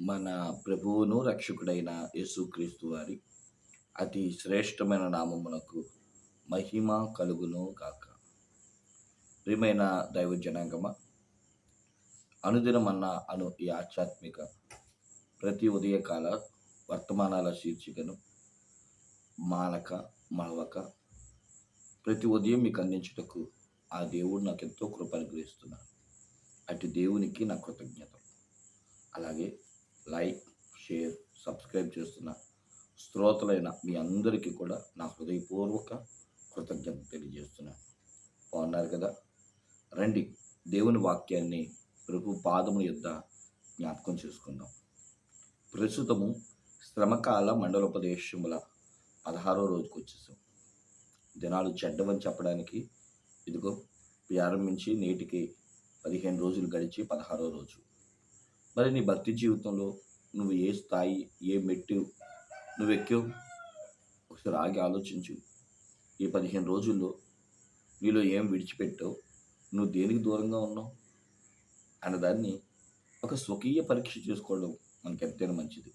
మన ప్రభువును రక్షకుడైన యేసుక్రీస్తు వారి అతి శ్రేష్టమైన నామమునకు మహిమ కలుగును కాక ప్రియమైన దైవ జనాంగమ అనుదినమన్న అను ఈ ఆధ్యాత్మిక ప్రతి ఉదయకాల వర్తమానాల శీర్షికను మానక మలవక ప్రతి ఉదయం మీకు అందించుటకు ఆ దేవుడు నాకు ఎంతో కృప అనుగ్రహిస్తున్నాడు. అటు దేవునికి నా కృతజ్ఞత అలాగే లైక్ షేర్ సబ్స్క్రైబ్ చేస్తున్న శ్రోతలైన మీ అందరికీ కూడా నా హృదయపూర్వక కృతజ్ఞత తెలియజేస్తున్నాను బాగున్నారు కదా? రండి దేవుని వాక్యాన్ని ప్రభు పాదము యొద్ద జ్ఞాపకం చేసుకుందాం. ప్రస్తుతము శ్రమకాల మండలోపదేశముల పదహారో రోజుకు వచ్చేసాం. దినాలు చెడ్డవని చెప్పడానికి ఇదిగో ప్రారంభించి నేటికి పదిహేను రోజులు గడిచి పదహారో రోజు. మరి నీ భక్తి జీవితంలో నువ్వు ఏ స్థాయి ఏ మెట్టు నువ్వు ఎక్కావు ఒకసారి ఆగి ఆలోచించు. ఈ పదిహేను రోజుల్లో నీలో ఏం విడిచిపెట్టావు? నువ్వు దేనికి దూరంగా ఉన్నావు? అన్నదాన్ని ఒక స్వకీయ పరీక్ష చేసుకోవడం మనకి ఎంతైనా మంచిది.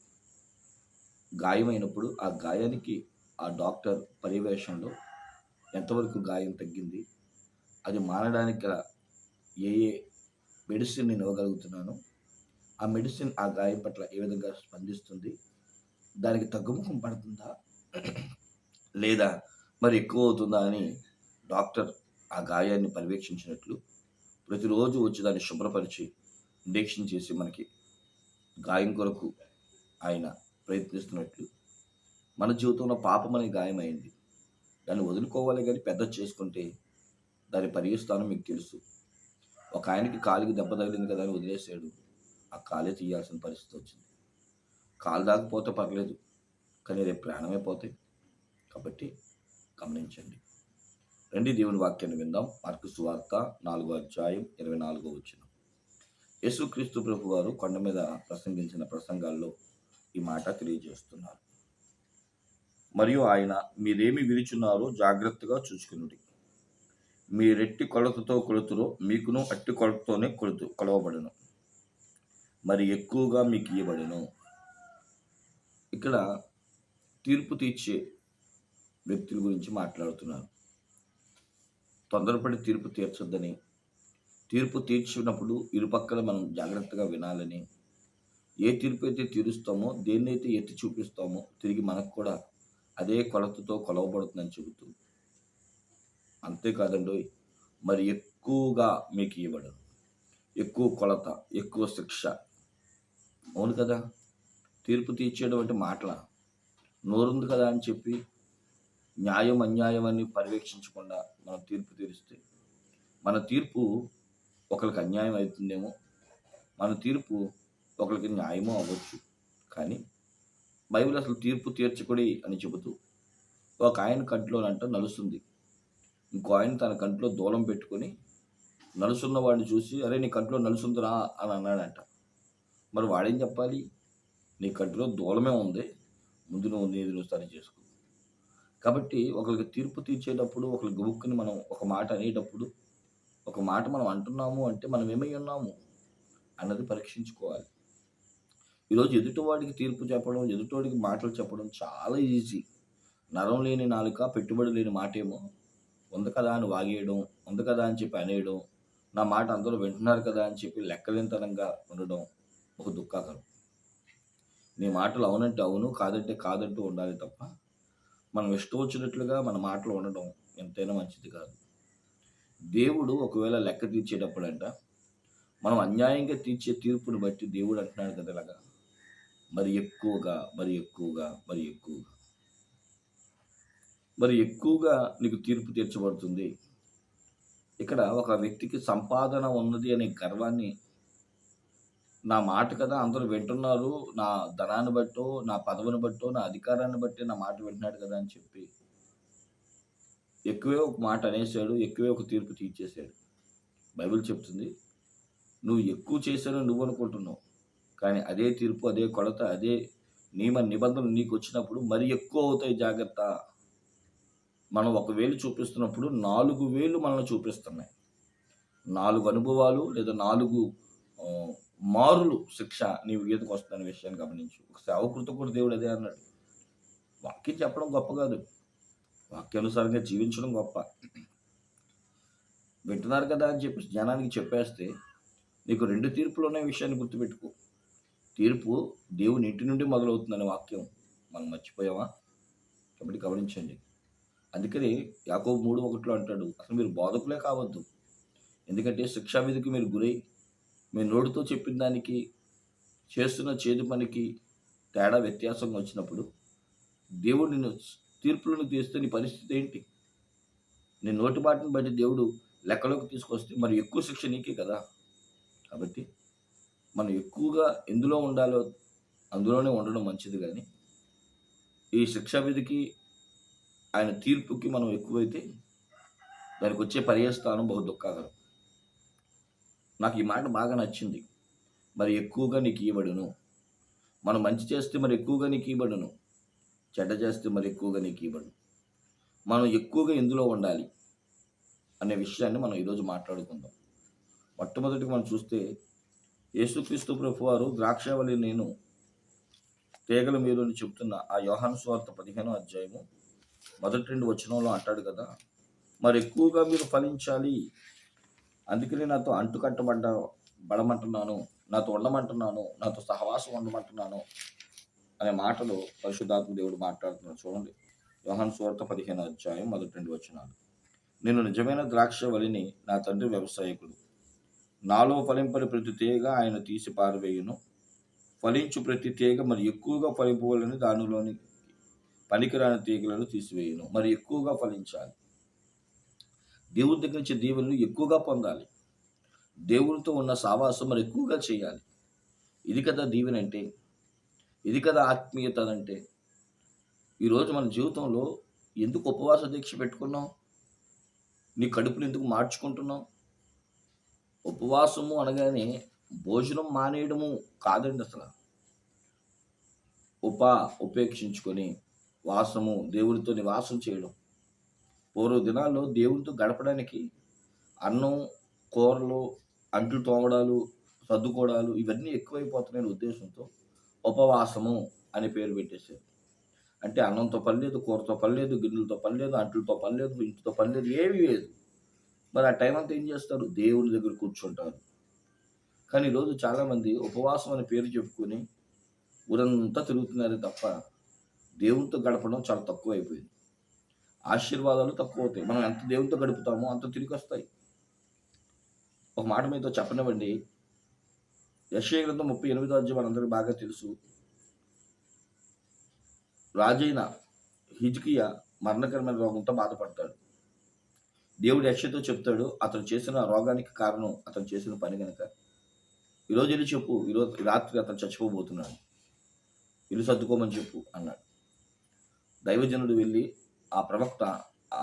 గాయమైనప్పుడు ఆ గాయానికి ఆ డాక్టర్ పర్యవేక్షణలో ఎంతవరకు గాయం తగ్గింది? అది మానడానికి ఏ ఏ మెడిసిన్ నేను ఇవ్వగలుగుతున్నాను? ఆ మెడిసిన్ ఆ గాయం పట్ల ఏ విధంగా స్పందిస్తుంది? దానికి తగ్గుముఖం పడుతుందా? లేదా మరి ఎక్కువ అవుతుందా అని డాక్టర్ ఆ గాయాన్ని పర్యవేక్షించినట్లు ప్రతిరోజు వచ్చి దాన్ని శుభ్రపరిచి ఇంజెక్షన్ చేసి మనకి గాయం కొరకు ఆయన ప్రయత్నిస్తున్నట్లు మన జీవితంలో పాపం అనే అయింది. దాన్ని వదులుకోవాలి కానీ పెద్ద చేసుకుంటే దాని పర్యస్థానం మీకు తెలుసు. ఒక ఆయనకి కాలికి దెబ్బ తగిలింది కదా అని వదిలేసాడు ఆ కాలే తీయాల్సిన పరిస్థితి వచ్చింది. కాలు దాకపోతే పర్లేదు కానీ రేపు ప్రాణమే పోతాయి. కాబట్టి గమనించండి. రండి దేవుని వాక్యాన్ని విందాం. మార్కు సువార్త నాలుగో అధ్యాయం ఇరవై నాలుగో వచ్చిన యేసుక్రీస్తు ప్రభు వారు కొండ మీద ప్రసంగించిన ప్రసంగాల్లో ఈ మాట తెలియజేస్తున్నారు. మరియు ఆయన మీరేమి విరిచున్నారో జాగ్రత్తగా చూసుకునుడి. మీరెట్టి కొలతతో కొలుతురో మీకును అట్టి కొలతతోనే కొలుతు కొలవబడను. మరి ఎక్కువగా మీకు ఇవ్వబడును ఇక్కడ తీర్పు తీర్చే వ్యక్తుల గురించి మాట్లాడుతున్నారు. తొందరపడి తీర్పు తీర్చొద్దని తీర్పు తీర్చినప్పుడు ఇరుపక్కల మనం జాగ్రత్తగా వినాలని ఏ తీర్పు అయితే తీరుస్తామో దేన్నైతే ఎత్తి చూపిస్తామో తిరిగి మనకు కూడా అదే కొలతతో కొలవబడుతుందని చెబుతూ. అంతేకాదండి మరి ఎక్కువగా మీకు ఇవ్వడం ఎక్కువ కొలత ఎక్కువ శిక్ష అవును కదా? తీర్పు తీర్చేయడం అంటే మాటల నోరుంది కదా అని చెప్పి న్యాయం అన్యాయం అని పర్యవేక్షించకుండా మనం తీర్పు తీరిస్తే మన తీర్పు ఒకరికి అన్యాయం అవుతుందేమో మన తీర్పు ఒకరికి న్యాయమో అవ్వచ్చు. కానీ బైబిల్ అసలు తీర్పు తీర్చకుడి అని చెబుతూ ఒక ఆయన కంట్లోనంట నలుస్తుంది. ఇంకో ఆయన తన కంట్లో దూలం పెట్టుకొని నలుసున్న వాడిని చూసి అరే నీ కంట్లో నలుసుందిరా అని అన్నాడంట. మరి వాడేం చెప్పాలి? నీ కంట్లో దూలమే ఉంది. ముందు నువ్వు నీది నువ్వు సరి చేసుకో. కాబట్టి ఒకరికి తీర్పు తీర్చేటప్పుడు ఒకరికి గుబుక్కుని మనం ఒక మాట అనేటప్పుడు ఒక మాట మనం అంటున్నాము అంటే మనం ఏమై ఉన్నాము అన్నది పరీక్షించుకోవాలి. ఈరోజు ఎదుటివాడికి తీర్పు చెప్పడం ఎదుటివాడికి మాటలు చెప్పడం చాలా ఈజీ. నరం లేని నాలుక పెట్టుబడి లేని మాట ఏమో ఉంది కదా అని వాగేయడం ఉంది కదా అని చెప్పి అనేయడం నా మాట అందరూ వింటున్నారు కదా అని చెప్పి లెక్కలేనితనంగా ఉండడం ఒక దుఃఖాకరం. నీ మాటలు అవునంటే అవును కాదంటే కాదంటూ ఉండాలి తప్ప మనం ఇష్టం వచ్చినట్లుగా మన మాటలు ఉండడం ఎంతైనా మంచిది కాదు. దేవుడు ఒకవేళ లెక్క తీర్చేటప్పుడంట మనం అన్యాయంగా తీర్చే తీర్పును బట్టి దేవుడు అంటున్నాడు కదా ఇలాగా మరి ఎక్కువగా మరి ఎక్కువగా మరి ఎక్కువగా. మరి ఎక్కువగా నీకు తీర్పు తీర్చబడుతుంది. ఇక్కడ ఒక వ్యక్తికి సంపాదన ఉన్నది అనే గర్వాన్ని నా మాట కదా అందరూ వింటున్నారు. నా ధనాన్ని బట్టో నా పదవిని బట్టో నా అధికారాన్ని బట్టి నా మాట వింటున్నాడు కదా అని చెప్పి ఎక్కువే ఒక మాట అనేసాడు ఎక్కువే ఒక తీర్పు తీర్చేశాడు. బైబిల్ చెప్తుంది నువ్వు ఎక్కువ చేశాను నువ్వు అనుకుంటున్నావు కానీ అదే తీర్పు అదే కొలత అదే నియమ నిబంధనలు నీకు వచ్చినప్పుడు మరి ఎక్కువ అవుతాయి జాగ్రత్త. మనం ఒక వేలు చూపిస్తున్నప్పుడు నాలుగు వేలు మనల్ని చూపిస్తున్నాయి. నాలుగు అనుభవాలు లేదా నాలుగు మారులు శిక్ష నీ గీతకు వస్తుందనే విషయాన్ని గమనించు. ఒక సేవకృత కూడా దేవుడు అదే అన్నాడు. వాక్యం చెప్పడం గొప్ప కాదు. వాక్యానుసారంగా జీవించడం గొప్ప. వింటున్నారు కదా అని చెప్పి జనానికి చెప్పేస్తే నీకు రెండు తీర్పులు ఉన్న విషయాన్ని గుర్తుపెట్టుకో. తీర్పు దేవుని ఇంటి నుండి మొదలవుతుందనే వాక్యం. మనం మర్చిపోయావా కాబట్టి గమనించండి. అందుకని యాకో మూడు ఒకటిలో అంటాడు అసలు మీరు బోధకులే కావద్దు. ఎందుకంటే శిక్షా విధికి మీరు గురై మీ నోటితో చెప్పిన దానికి చేస్తున్న చేతి పనికి తేడా వ్యత్యాసంగా వచ్చినప్పుడు దేవుడు నిన్ను తీర్పులను తీస్తే నీ పరిస్థితి ఏంటి? నీ నోటి మాటను బట్టి దేవుడు లెక్కలోకి తీసుకొస్తే మరి ఎక్కువ శిక్ష నీకే కదా? కాబట్టి మనం ఎక్కువగా ఎందులో ఉండాలో అందులోనే ఉండడం మంచిది కానీ ఈ శిక్షావిధికి ఆయన తీర్పుకి మనం ఎక్కువైతే దానికి వచ్చే పర్యస్థానం బహు దుఃఖాకరం. నాకు ఈ మాట బాగా నచ్చింది. మరి ఎక్కువగా నీకు ఇవ్వడును. మనం మంచి చేస్తే మరి ఎక్కువగా నీకు ఇవ్వడును. చెడ్డ చేస్తే మరి ఎక్కువగా నీకు ఇవ్వబడును మనం ఎక్కువగా ఎందులో ఉండాలి అనే విషయాన్ని మనం ఈరోజు మాట్లాడుకుందాం. మొట్టమొదటిగా మనం చూస్తే యేసుక్రీస్తు ప్రభు వారు ద్రాక్షవల్లి నేను తీగల మీరు అని చెప్తున్న ఆ యోహాను స్వార్థ పదిహేనో అధ్యాయము మొదటి రెండు వచనంలో అంటాడు కదా మరి ఎక్కువగా మీరు ఫలించాలి అందుకని నాతో అంటుకట్టబడ్డ బడమంటున్నాను నాతో ఉండమంటున్నాను నాతో సహవాసం ఉండమంటున్నాను అనే మాటలు పరిశుద్ధాత్మ దేవుడు మాట్లాడుతున్నాడు. చూడండి. యోహన్ సువార్త పదిహేను అధ్యాయం మొదటి రెండు వచ్చినాడు నేను నిజమైన ద్రాక్ష వలిని నా తండ్రి వ్యవసాయకుడు. నాలో ఫలింపని ప్రతి తీగ ఆయన తీసి పారవేయును. ఫలించు ప్రతి తీగ మరి ఎక్కువగా ఫలింపవలని దానిలోని పనికిరాని తీగలను తీసివేయను. మరి ఎక్కువగా ఫలించాలి. దేవుడి దగ్గర నుంచి దీవెనలు ఎక్కువగా పొందాలి. దేవునితో ఉన్న సావాసం మరి ఎక్కువగా చేయాలి. ఇది కదా దీవెన అంటే ఇది కదా ఆత్మీయత అంటే ఈరోజు మన జీవితంలో ఎందుకు ఉపవాస దీక్ష పెట్టుకున్నాం? నీ కడుపుని ఎందుకు మార్చుకుంటున్నాం? ఉపవాసము అనగానే భోజనం మానేయడము కాదండి అసలు. ఉప ఉపేక్షించుకొని వాసము దేవునితో నివాసం చేయడం. పూర్వ దినాల్లో దేవునితో గడపడానికి అన్నం కూరలు అంట్లు తోమడాలు సర్దుకోవడాలు ఇవన్నీ ఎక్కువైపోతున్నాయని ఉద్దేశంతో ఉపవాసము అనే పేరు పెట్టేశారు. అంటే అన్నంతో పని లేదు కూరతో పని లేదు గిన్నెలతో పని లేదు అంట్లతో పని లేదు ఇంటితో పని లేదు ఏమీ లేదు. మరి ఆ టైం అంతా ఏం చేస్తారు? దేవుని దగ్గర కూర్చుంటారు. కానీ ఈరోజు చాలామంది ఉపవాసం అనే పేరు చెప్పుకొని ఊరంతా తిరుగుతున్నారే తప్ప దేవునితో గడపడం చాలా తక్కువ అయిపోయింది ఆశీర్వాదాలు తక్కువ అవుతాయి మనం ఎంత దేవునితో గడుపుతామో అంత తిరిగి వస్తాయి ఒక మాట మీతో చెప్పనివ్వండి. యశ్వ గ్రంథం ముప్పై ఎనిమిదో అధ్యాయం మనందరికీ బాగా తెలుసు. రాజైన హిజ్కియా మరణకరమైన రోగంతో బాధపడతాడు. దేవుడు యక్షతో చెప్తాడు అతను చేసిన రోగానికి కారణం అతను చేసిన పని కనుక ఈరోజు వెళ్ళి చెప్పు ఈరోజు రాత్రి అతను చచ్చిపోబోతున్నాడు. ఇల్లు సర్దుకోమని చెప్పు అన్నాడు. దైవజనుడు వెళ్ళి ఆ ప్రవక్త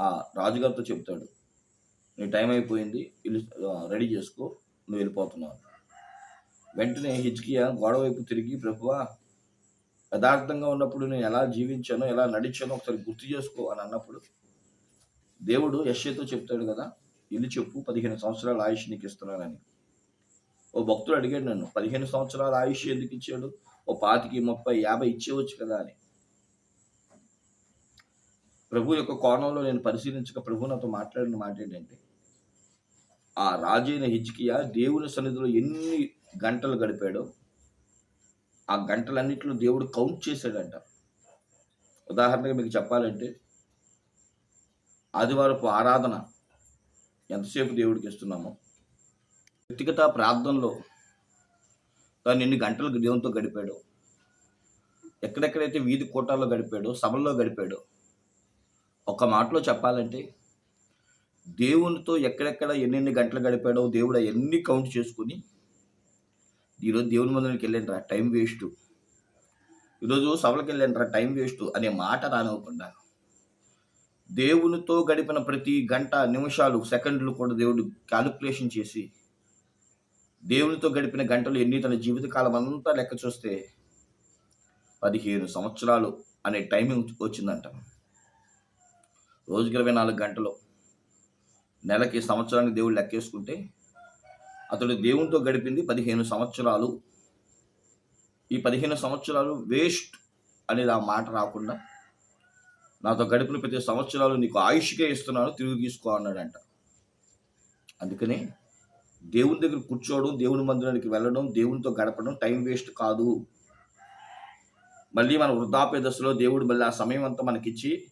ఆ రాజుగారితో చెప్తాడు నీ టైం అయిపోయింది ఇల్లు రెడీ చేసుకో నువ్వు వెళ్ళిపోతున్నావు. వెంటనే హిజ్కియా గోడ వైపు తిరిగి ప్రభువా యథార్థంగా ఉన్నప్పుడు నేను ఎలా జీవించానో ఎలా నడిచానో ఒకసారి గుర్తు చేసుకో అని అన్నప్పుడు దేవుడు యశ్యతో చెప్తాడు కదా ఇల్లు చెప్పు పదిహేను సంవత్సరాల ఆయుష్ నీకు ఇస్తున్నానని. ఓ భక్తుడు అడిగాడు నన్ను పదిహేను సంవత్సరాల ఆయుష్ ఎందుకు ఇచ్చాడు? ఓ పాతికి ముప్పై యాభై ఇచ్చేవచ్చు కదా అని. ప్రభు యొక్క కోణంలో నేను పరిశీలించక ప్రభు నాతో మాట్లాడిన మాట ఏంటంటే ఆ రాజైన హిజ్కియా దేవుని సన్నిధిలో ఎన్ని గంటలు గడిపాడో ఆ గంటలన్నింటిలో దేవుడు కౌంట్ చేశాడంట. ఉదాహరణగా మీకు చెప్పాలంటే ఆదివారపు ఆరాధన ఎంతసేపు దేవుడికి ఇస్తున్నామో వ్యక్తిగత ప్రార్థనలో తను ఎన్ని గంటలు దేవునితో గడిపాడో ఎక్కడెక్కడైతే వీధి కూటాల్లో గడిపాడో సభల్లో గడిపాడో ఒక మాటలో చెప్పాలంటే దేవునితో ఎక్కడెక్కడ ఎన్నెన్ని గంటలు గడిపాడో దేవుడు ఎన్ని కౌంట్ చేసుకుని ఈరోజు దేవుని మందిరానికి వెళ్ళండిరా టైం వేస్ట్ ఈరోజు సభలకు వెళ్ళండిరా టైం వేస్ట్ అనే మాట రానివ్వకుండా. దేవునితో గడిపిన ప్రతి గంట నిమిషాలు సెకండ్లు కూడా దేవుడు క్యాలిక్యులేషన్ చేసి దేవునితో గడిపిన గంటలు ఎన్ని తన జీవితకాలం అంతా లెక్క చూస్తే పదిహేను సంవత్సరాలు అనే టైమింగ్ వచ్చిందంట. రోజుకి ఇరవై నాలుగు గంటలు నెలకి సంవత్సరానికి దేవుడు లెక్కేసుకుంటే అతడు దేవునితో గడిపింది పదిహేను సంవత్సరాలు. ఈ పదిహేను సంవత్సరాలు వేస్ట్ అనేది ఆ మాట రాకుండా నాతో గడిపిన ప్రతి సంవత్సరాలు నీకు ఆయుష్కే ఇస్తున్నాను తిరిగి తీసుకో అన్నాడంట. అందుకని దేవుని దగ్గర కూర్చోవడం దేవుని మందిరానికి వెళ్ళడం దేవునితో గడపడం టైం వేస్ట్ కాదు. మళ్ళీ మన వృద్ధాప్య దశలో దేవుడు మళ్ళీ ఆ సమయం అంతా మనకిచ్చి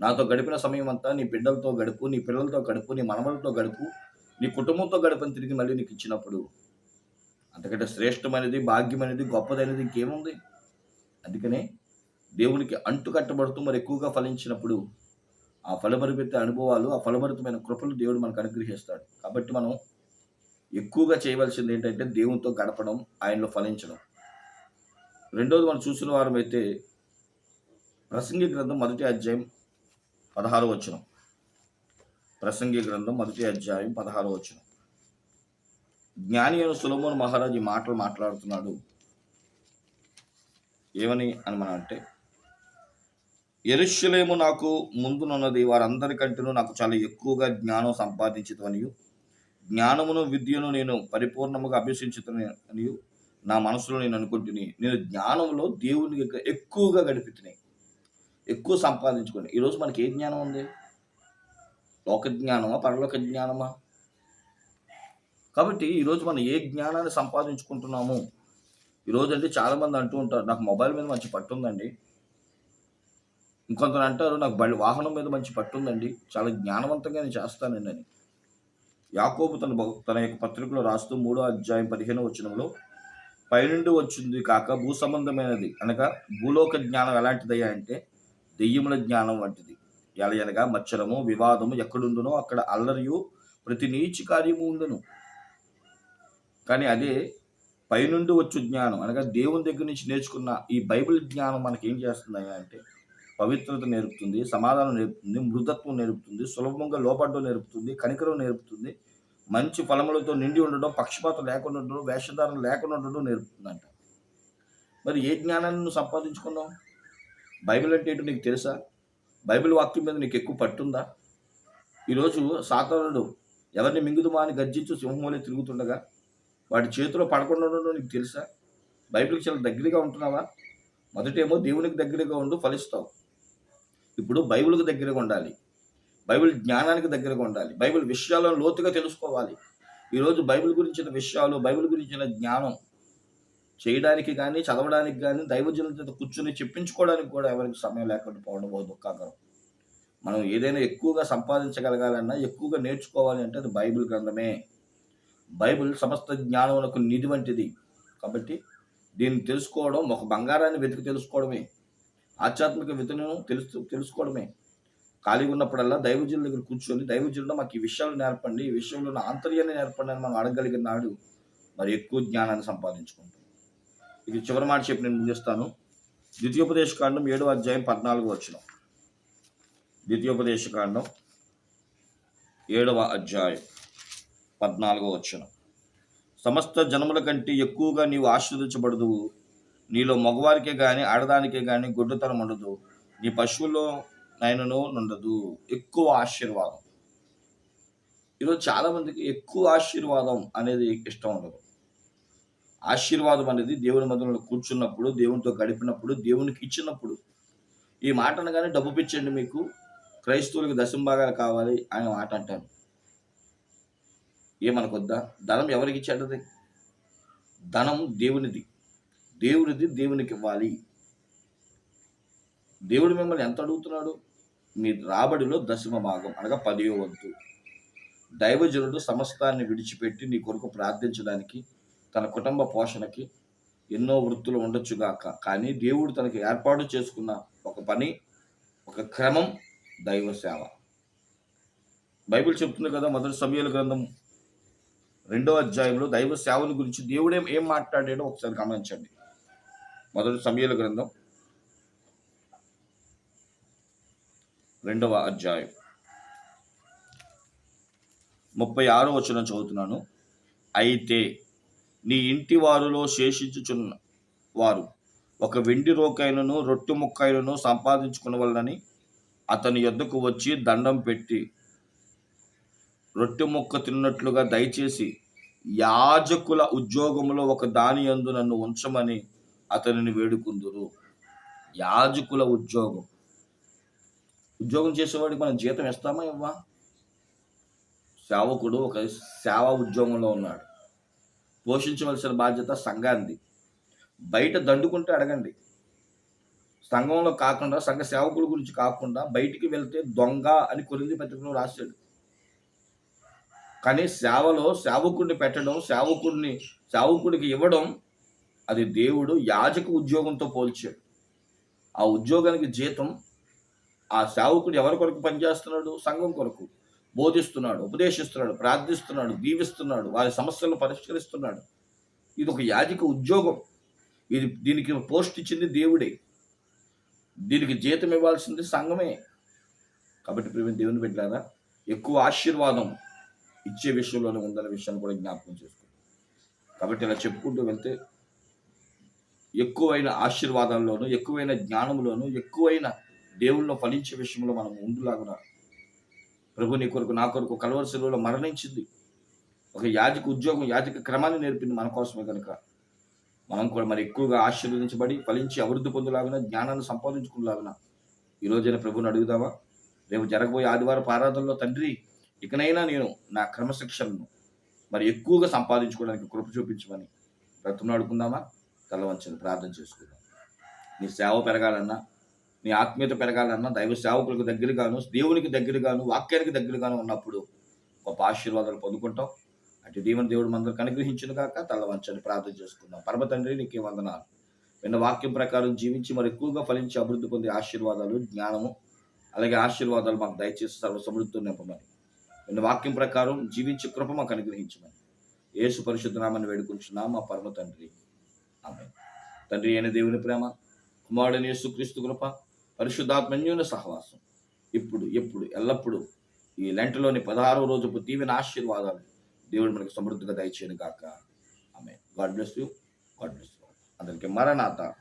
నాతో గడిపిన సమయం అంతా నీ బిడ్డలతో గడుపు నీ పిల్లలతో గడుపు నీ మనవలతో గడుపు నీ కుటుంబంతో గడపని తిరిగి మళ్ళీ నీకు ఇచ్చినప్పుడు అంతకంటే శ్రేష్టమైనది భాగ్యమైనది గొప్పదైనది ఇంకేముంది? అందుకనే దేవునికి అంటు కట్టబడుతూ మరి ఎక్కువగా ఫలించినప్పుడు ఆ ఫలభరిత అనుభవాలు ఆ ఫలభరితమైన కృపలు దేవుడు మనకు అనుగ్రహిస్తాడు. కాబట్టి మనం ఎక్కువగా చేయవలసింది ఏంటంటే దేవునితో గడపడం ఆయనలో ఫలించడం. రెండోది మనం చూసిన వారం అయితే ప్రసంగి గ్రంథం మొదటి అధ్యాయం పదహారు వచ్చిన ప్రసంగి గ్రంథం మొదటి అధ్యాయం పదహారు వచ్చిన జ్ఞాని అయిన సులభోన్ మహారాజ్ ఈ మాటలు మాట్లాడుతున్నాడు. ఏమని అని మనం అంటే ఎరుషులేము నాకు ముందునున్నది వారందరికంటేనూ నాకు చాలా ఎక్కువగా జ్ఞానం సంపాదించుతనియు జ్ఞానమును విద్యను నేను పరిపూర్ణముగా అభ్యసించుతనియు నా మనసులో నేను అనుకుంటుని నేను జ్ఞానంలో దేవుని ఎక్కువగా గడిపితున్నాయి ఎక్కువ సంపాదించుకొని ఈరోజు మనకి ఏ జ్ఞానం ఉంది? లోక జ్ఞానమా? పరలోక జ్ఞానమా? కాబట్టి ఈరోజు మనం ఏ జ్ఞానాన్ని సంపాదించుకుంటున్నాము? ఈరోజు అంటే చాలామంది అంటూ ఉంటారు నాకు మొబైల్ మీద మంచి పట్టు ఉందండి. ఇంకొంతరు అంటారు నాకు బడి వాహనం మీద మంచి పట్టు ఉందండి. చాలా జ్ఞానవంతంగా నేను చేస్తానండి అని. యాకోబు తన తన యొక్క పత్రికలో రాస్తూ మూడో అధ్యాయం పదిహేను వచనంలో పైనుండి వచ్చింది కాక భూ సంబంధమైనది అనగా భూలోక జ్ఞానం ఎలాంటిదయ్యా అంటే దెయ్యముల జ్ఞానం వంటిది. ఎలయనగా మచ్చలము మచ్చరము వివాదము ఎక్కడుండునో అక్కడ అల్లరియు ప్రతి నీచి కార్యము ఉండును. కానీ అదే పైనుండి వచ్చు జ్ఞానం. అనగా దేవుని దగ్గర నుంచి నేర్చుకున్న ఈ బైబిల్ జ్ఞానం మనకి ఏం చేస్తుంది అంటే పవిత్రత నేర్పుతుంది సమాధానం నేర్పుతుంది మృదత్వం నేర్పుతుంది సులభంగా లోపడ్డం నేర్పుతుంది కనికరం నేర్పుతుంది మంచి ఫలములతో నిండి ఉండడం పక్షపాతం లేకుండా ఉండడం వేషధారణ లేకుండా ఉండడం నేర్పుతుందంట. మరి ఏ జ్ఞానాన్ని నువ్వు సంపాదించుకున్నావు? బైబిల్ అంటే ఏంటో నీకు తెలుసా? బైబిల్ వాక్యం మీద నీకు ఎక్కువ పట్టుందా? ఈరోజు సాతానుడు ఎవరిని మింగుదుమా అని గర్జించు సింహంలో తిరుగుతుండగా వాటి చేతిలో పడకుండా ఉండడం నీకు తెలుసా? బైబిల్కి చాలా దగ్గరగా ఉంటున్నావా? మొదటేమో దేవునికి దగ్గరగా ఉండు ఫలిస్తావు. ఇప్పుడు బైబిల్కి దగ్గరగా ఉండాలి. బైబిల్ జ్ఞానానికి దగ్గరగా ఉండాలి. బైబిల్ విషయాలను లోతుగా తెలుసుకోవాలి. ఈరోజు బైబిల్ గురించిన విషయాలు బైబిల్ గురించిన జ్ఞానం చేయడానికి కానీ చదవడానికి కానీ దైవజనులతో కూర్చుని చెప్పించుకోవడానికి కూడా ఎవరికి సమయం లేకుండా పోవడం బహు దుఃఖకరం మనం ఏదైనా ఎక్కువగా సంపాదించగలగాలన్నా ఎక్కువగా నేర్చుకోవాలి అంటే అది బైబిల్ గ్రంథమే. బైబిల్ సమస్త జ్ఞానములకు నిధి వంటిది. కాబట్టి దీన్ని తెలుసుకోవడం ఒక బంగారాన్ని వెతికి తెలుసుకోవడమే. ఆధ్యాత్మిక విధులను తెలుసు తెలుసుకోవడమే. ఖాళీగా ఉన్నప్పుడల్లా దైవజనుల దగ్గర కూర్చొని దైవజనుడు మాకు ఈ విషయాలు నేర్పండి. ఈ విషయంలో ఆంతర్యాన్ని నేర్పండి అని మనం అడగలిగిన నాడు మరి ఎక్కువ జ్ఞానాన్ని సంపాదించుకుంటాం. ఇది చివరి మాట చెప్పి నేను ముగిస్తాను. ద్వితీయోపదేశ కాండం ఏడో అధ్యాయం పద్నాలుగు వచ్చిన ద్వితీయోపదేశ కాండం ఏడవ అధ్యాయం పద్నాలుగో వచ్చిన సమస్త జనముల కంటే ఎక్కువగా నీవు ఆశీర్వదించబడదు. నీలో మగవారికే కానీ ఆడదానికే కానీ గొడ్డుతనం ఉండదు. నీ పశువుల్లో నైనను ఉండదు ఎక్కువ ఆశీర్వాదం. ఈరోజు చాలామందికి ఎక్కువ ఆశీర్వాదం అనేది ఇష్టం ఉండదు. ఆశీర్వాదం అనేది దేవుని మధ్యలో కూర్చున్నప్పుడు దేవునితో గడిపినప్పుడు దేవునికి ఇచ్చినప్పుడు. ఈ మాట అనగానే డబ్బు పిచ్చండి మీకు. క్రైస్తవులకు దశంభాగాలు కావాలి అనే మాట అంటాను. ఏమనుకొద్దా? ధనం ఎవరికి ఇచ్చేటది? ధనం దేవునిది. దేవునిది దేవునికి ఇవ్వాలి. దేవుడు మిమ్మల్ని ఎంత అడుగుతున్నాడు? మీ రాబడిలో దశమ భాగం అనగా పదియో వంతు. దైవజనుడు సమస్తాన్ని విడిచిపెట్టి నీ కొరకు ప్రార్థించడానికి తన కుటుంబ పోషణకి ఎన్నో వృత్తులు ఉండొచ్చుగాక. కానీ దేవుడు తనకి ఏర్పాటు చేసుకున్న ఒక పని ఒక క్రమం దైవ సేవ. బైబిల్ చెప్తుంది కదా మొదటి సమయాల గ్రంథం రెండో అధ్యాయంలో దైవ సేవల గురించి దేవుడే ఏం ఏం మాట్లాడాడో ఒకసారి గమనించండి. మొదటి సమయాల గ్రంథం రెండవ అధ్యాయం ముప్పై ఆరో వచనం చదువుతున్నాను. అయితే నీ ఇంటి వారిలో శేషించుచున్న వారు ఒక వెండి రోకైనను రొట్టె ముక్కైనను సంపాదించుకునవలనని అతని యొద్దకు వచ్చి దండం పెట్టి రొట్టె ముక్క తిన్నట్లుగా దయచేసి యాజకుల ఉద్యోగంలో ఒక దాని యందు నన్ను ఉంచమని అతనిని వేడుకుందురు. యాజకుల ఉద్యోగం. ఉద్యోగం చేసేవాడికి మనం జీతం ఇస్తామా ఇవ్వా సేవకుడు ఒక సేవా ఉద్యోగంలో ఉన్నాడు. పోషించవలసిన బాధ్యత సంఘాన్ని బయట దండుకుంటే అడగండి. సంఘంలో కాకుండా సంఘ సేవకుల గురించి కాకుండా బయటికి వెళ్తే దొంగ అని కొరింది పత్రికలో రాశాడు. కానీ సేవలో సేవకుడిని పెట్టడం సేవకుడిని సేవకుడికి ఇవ్వడం అది దేవుడు యాజక ఉద్యోగంతో పోల్చాడు. ఆ ఉద్యోగానికి జీతం ఆ సేవకుడు ఎవరి కొరకు పనిచేస్తున్నాడు? సంఘం కొరకు. బోధిస్తున్నాడు ఉపదేశిస్తున్నాడు ప్రార్థిస్తున్నాడు దీవిస్తున్నాడు వారి సమస్యలను పరిష్కరిస్తున్నాడు. ఇది ఒక యాజక ఉద్యోగం. ఇది దీనికి పోస్ట్ ఇచ్చింది దేవుడే. దీనికి జీతం ఇవ్వాల్సింది సంఘమే. కాబట్టి ప్రేమ దేవుని పెట్టారా ఎక్కువ ఆశీర్వాదం ఇచ్చే విషయంలోనే ఉందన్న విషయాన్ని కూడా జ్ఞాపకం చేసుకోండి. కాబట్టి ఇలా చెప్పుకుంటూ వెళ్తే ఎక్కువైన ఆశీర్వాదాల్లోనూ ఎక్కువైన జ్ఞానంలోనూ ఎక్కువైన దేవుళ్ళలో ఫలించే విషయంలో మనం ఉండులాగున ప్రభు నీ కొరకు నా కొరకు కలవరి సెలవులో మరణించింది. ఒక యాజక ఉద్యోగం యాజక క్రమాన్ని నేర్పింది మన కోసమే కనుక. మనం కూడా మరి ఎక్కువగా ఆశీర్వదించబడి ఫలించి అభివృద్ధి పొందులాగిన జ్ఞానాన్ని సంపాదించుకునేలాగిన ఈ రోజైన ప్రభుని అడుగుదామా? రేపు జరగబోయే ఆదివారం ఆరాధనలో తండ్రి ఇకనైనా నేను నా క్రమశిక్షణను మరి ఎక్కువగా సంపాదించుకోవడానికి కృప చూపించమని బ్రతును అడుగుకుందామా? తల ప్రార్థన చేసుకుందాం. నీ సేవ పెరగాలన్నా నీ ఆత్మీయత పెరగాలన్నా దైవ సేవకులకు దగ్గరగాను దేవునికి దగ్గరగాను వాక్యానికి దగ్గరగాను ఉన్నప్పుడు గొప్ప ఆశీర్వాదాలు పొందుకుంటాం. అటు దీవెన దేవుడు మనందరికి అనుగ్రహించిన కాక తల వంచని ప్రార్థన చేసుకుందాం. పరమ తండ్రి నీకే వందనాలు. విన్న వాక్యం ప్రకారం జీవించి మరి ఎక్కువగా ఫలించి అభివృద్ధి పొందే ఆశీర్వాదాలు జ్ఞానము అలాగే ఆశీర్వాదాలు మాకు దయచేసి సర్వ సమృద్ధితో నింపమని. విన్న వాక్యం ప్రకారం జీవించి కృప మాకు అనుగ్రహించమని. యేసు పరిశుద్ధనామని వేడుకుంటున్నాం మా పరమ తండ్రి. ఆమె తండ్రి అయిన దేవుని ప్రేమ కుమారుడని యేసుక్రీస్తు కృప పరిశుద్ధాత్మన్యూన సహవాసం. ఇప్పుడు ఎప్పుడు ఎల్లప్పుడూ ఈ లెంటలోని పదహారవ రోజు దీవెన ఆశీర్వాదాలు దేవుడు మనకు సమృద్ధిగా దయచేయను కాక ఆమె God bless you. God bless you. అందరికీ మరణాత